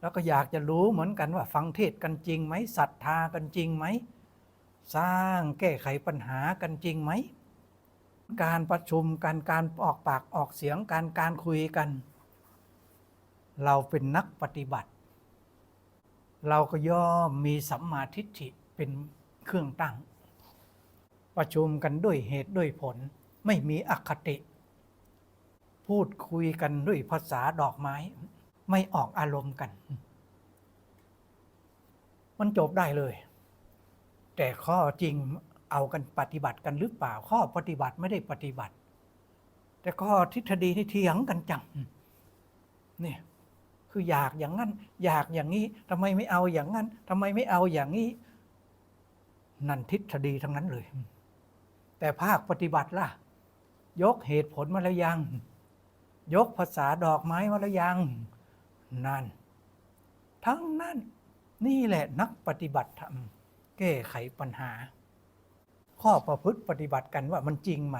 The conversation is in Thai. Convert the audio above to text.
แล้วก็อยากจะรู้เหมือนกันว่าฟังเทศกันจริงไหมศรัทธากันจริงไหม สร้างแก้ไขปัญหากันจริงไหม การประชุมกันการออกปากออกเสียงการการคุยกัน เราเป็นนักปฏิบัติ เราก็ย่อมมีสัมมาทิฏฐิเป็นเครื่องตั้ง ประชุมกันด้วยเหตุด้วยผลไม่มีอคติ พูดคุยกันด้วยภาษาดอกไม้ ไม่ออกอารมณ์กัน มันจบได้เลย แต่ข้อจริงเอากันปฏิบัติกันหรือเปล่า ข้อปฏิบัติไม่ได้ปฏิบัติ แต่ข้อทฤษฎีที่เถียงกันจังนี่คืออยากอย่างนั้น อยากอย่างนี้ทำไมไม่เอาอย่างนั้นทำไมไม่เอาอย่างนี้ นั่นทฤษฎีทั้งนั้นเลย แต่ภาคปฏิบัติล่ะ ยกเหตุผลมาแล้วยัง ยกภาษาดอกไม้มาแล้วยัง นั่น ทั้งนั้นนี่แหละนักปฏิบัติธรรมแก้ไขปัญหา ข้อประพฤติปฏิบัติกันว่ามันจริงไหม